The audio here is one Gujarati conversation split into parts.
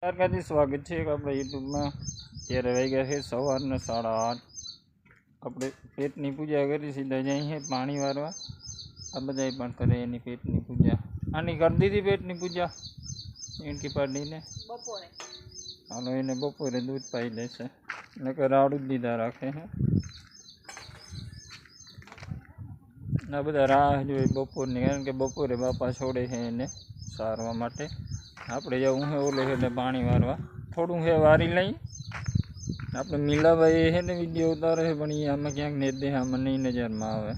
સરકારથી સ્વાગત છે એક આપણે યુટ્યુબમાં ત્યારે વાગ્યા છે સવારના સાડા આઠ આપણે પેટની પૂજા કરી સીધા જઈએ છીએ પાણી વારવા આ બધાય પણ કરે એની પેટની પૂજા આની કરી દીધી પેટની પૂજા ઈંટકી પાડીને બપોરે હાલો એને બપોરે દૂધ પાઈ દેશે નકર રાડું જ દીધા રાખે છે આ બધા રાહ જોઈએ બપોરની કારણ કે બપોરે બાપા છોડે છે એને સારવા માટે આપણે જવું છે ઓલું છે ને પાણી વારવા, થોડું છે વારી લઈ. આપણે મીલાભાઈ છે ને વીડિયો ઉતારે છે પણ એ આમાં ક્યાંક ને દે આમાં નહીં નજરમાં આવે.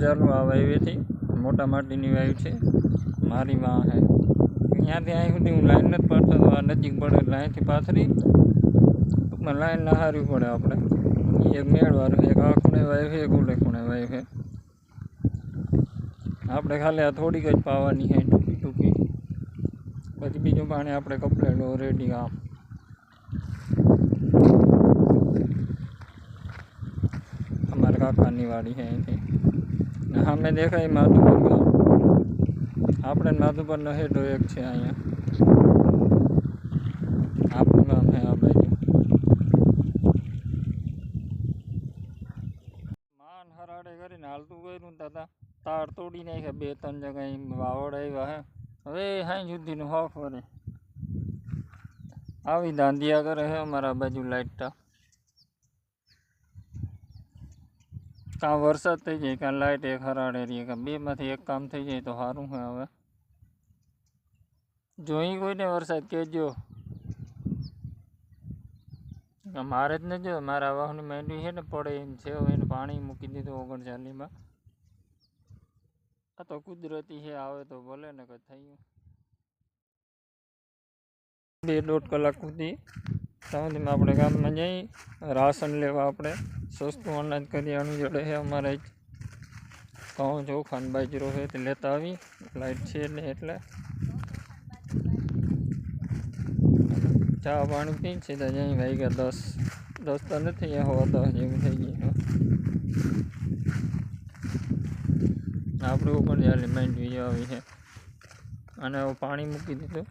દીદી છે મોટર ચાલુ આ વાયુએથી મોટા માટીની વાયુ છે. મારી માં છે અહીંયાથી અહીં સુધી હું લાઈન નથી પાડતો, તો આ નજીક પડે એટલે અહીંથી પાથરી. ટૂંકમાં લાઈન ના હારવી પડે આપણે. ઈ એક મેળવાનું એક આ ખૂણે વાયુ છે, એક ઓલે ખૂણે વાયુ છે. આપણે ખાલી આ થોડીક જ પાવાની છે, ટૂંકી ટૂંકી. પછી બીજું પાણી આપણે કપલેલું રેડી આમ. અમારા કાકાની વાડી છે અહીંથી. ને સામે દેખાય માધુપર આપણે માધુપરનો હેઠો એક છે અહીંયા. આપણું ગામ છે આ બાજુ. માન હરાડે કરીને હાલતું કર્યું દાદા. તાર તોડી નાખ્યા બે ત્રણ જગ્યાએ વાવડ આવ્યા હે. હવે હાઈ સુધીનું હોફ વરે આવી દાંધિયા કરે છે અમારા બાજુ લાઈટતા કાં વરસાદ થઈ જાય, કાં લાઇટ એક હરાડે રહી, કાં બેમાંથી એક કામ થઈ જાય તો સારું છે હવે. જોઈ કોઈને વરસાદ કહેજો. આ મારે જ નથી જો, મારા વાહની માંડવી છે ને પડે એમ છે, હવે એને પાણી મૂકી દીધું ઓગણચાલીમાં. આ તો કુદરતી છે, આવે તો ભલે ને કંઈ થયું બે દોઢ કલાક સુધી ત્યાં આપણે ગામમાં જઈ રાશન લેવા આપણે. સસ્તું અનાજ કરિયાણું જોડે છે અમારે ઘઉં ચોખા બાજરો છે તે લેતા આવી. લાઈટ છે ને એટલે. ચા પાણી પી સીધા જઈ ગયા દસ. દસ તો નથી હવા દસ જેવું થઈ ગયું આપણે પણ ચાલે માંડવી આવી છે. અને પાણી મૂકી દીધું.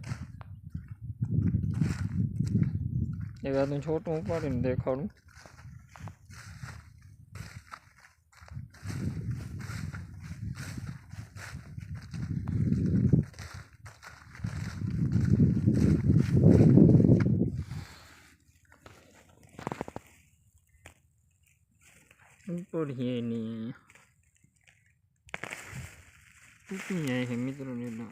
એકાદું છોટું ઉપાડીને દેખાડું. પડીએ નહીં તૂટી જાય છે મિત્રો લીધો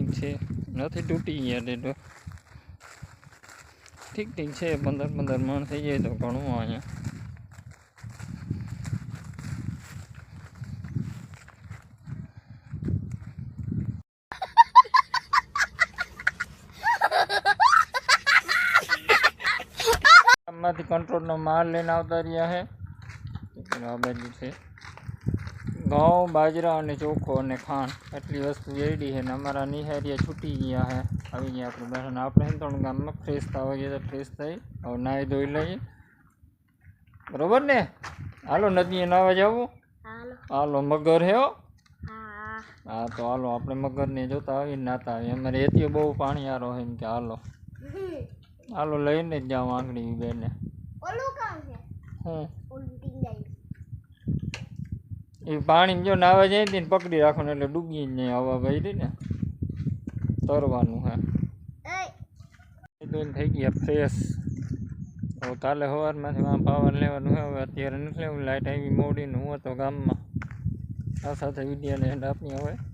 આવી છે. નથી તૂટી ગયા ડેટો ઠીક ઠીક છે, પંદર પંદર મણ થઈ જાય તો ઘણું અહીંયા કંટ્રોલ કંટ્રોલનો માલ લઈને આવતા રહ્યા છે. ઘઉં બાજરા અને ચોખ્ખો અને ખાંડ એટલી વસ્તુ એડી છે ને અમારા નિહારિયા છૂટી ગયા છે. આવી ગયા આપણે બસ આપણે આપણે ત્રણ ગામમાં ફ્રેશ થવા ગયા તો ફ્રેશ થઈ હવે નાહી ધોઈ લઈએ. બરોબર ને? હાલો નદીએ નાવા જવું? હાલો. મગર હે હો? તો હાલો આપણે મગરને જોતા આવીને નાતા આવીએ. અમારે એથી બહુ પાણી આરો છે એમ કે હાલો. હાલો લઈને જ જાઉં આંગળી બેને. હું એ પાણી જો નાવા જાય ને પકડી રાખવાનું એટલે ડૂબી જ નહીં હવા ભાઈ ને તરવાનું હા. તો થઈ ગયા ફ્રેશ હવે કાલે સવારમાંથી વાં પાવર લેવાનું હવે અત્યારે નથી લેવું લાઇટ આવી મોડીને હું હતો ગામમાં. આ સાથે વિડીયોને એન્ડ આપી હવે.